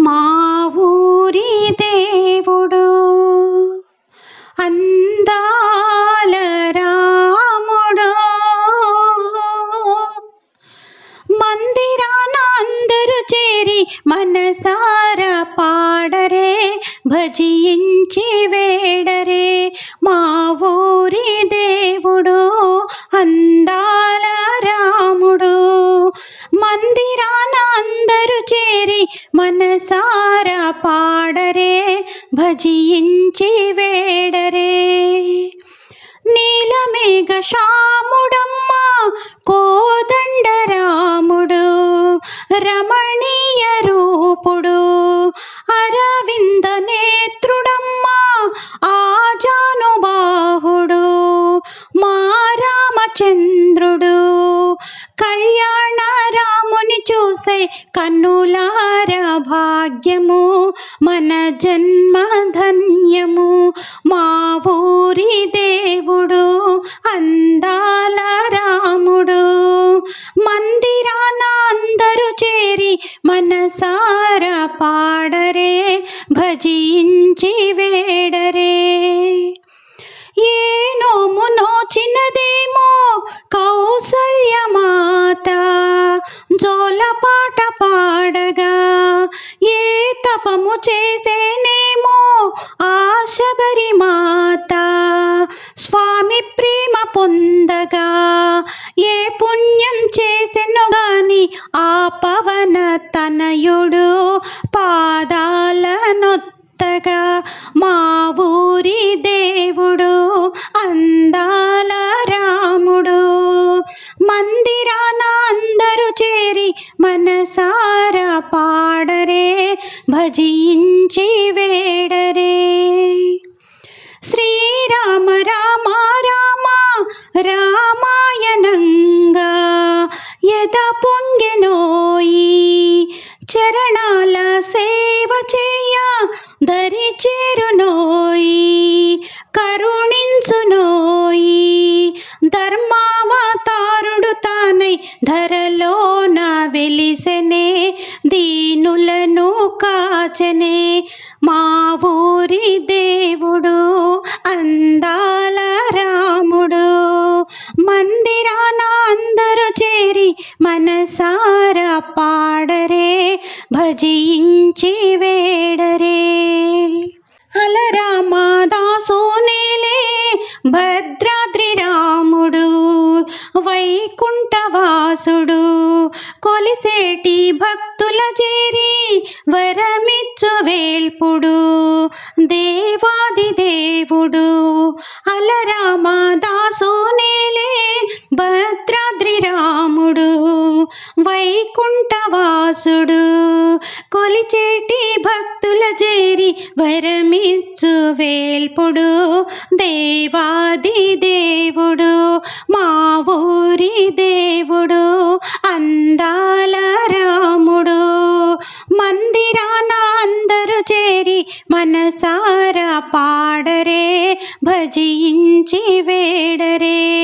మా ఊరి దేవుడు. అందాల రాముడు. మందిరాన అందరూ చేరి మనసార పాడరే భజించి వేడరే. మా ఊరి మనసార పాడరే భజించి వేడరే. నీలమేఘ శ్యాముడమ్మ కోదండ రాముడు రమణీయ రూపుడు అరవింద నేత్రుడమ్మ ఆజానుబాహుడు మా రామచంద్ర రాముని కన్నులార భాగ్యము మన జన్మ ధన్యము. మా ఊరి దేవుడు అందాల రాముడు. మందిరాన అందరూ చేరి మనసార పాడరే భజించి వేడరే. ఏ నోము నోచినదేమో కౌసల్య పాట పాడగా ఏ తపము చేసేనేమో ఆ శబరి మాత. స్వామి ప్రేమ పొందగా ఏ పుణ్యం చేసెను గాని ఆ పవన తనయుడు పాదాల నొత్తగా మా మనసార పాడరే భజించి వేడరే శ్రీరామ రామ రామ రామాయణంగా యద పొంగెనోయి చరణాల సేవ చేయ ధరలో నా వెలిసెనే దీనులను కాచనే. మా ఊరి దేవుడు అందాల రాముడు. మందిరాన అందరూ చేరి మనసార పాడరే భజించి వేడరే. అలరా నేలే భద్రాద్రి రాముడు వైకుంఠవాసుడు కొలిసేటి భక్తుల చేరి వరమిచ్చు వేల్పుడు. దేవాది దేవుడు అలరామదాసునేలే భద్రాద్రి రాముడు వైకుంఠవాసుడు కొలిచేటి భక్తుల చేరి వరమిచ్చు వేల్పుడు. దేవాది దేవుడు మా దేవుడు అందాల రాముడు. మందిరాన అందరూ చేరి మనసార పాడరే భజించి వేడరే.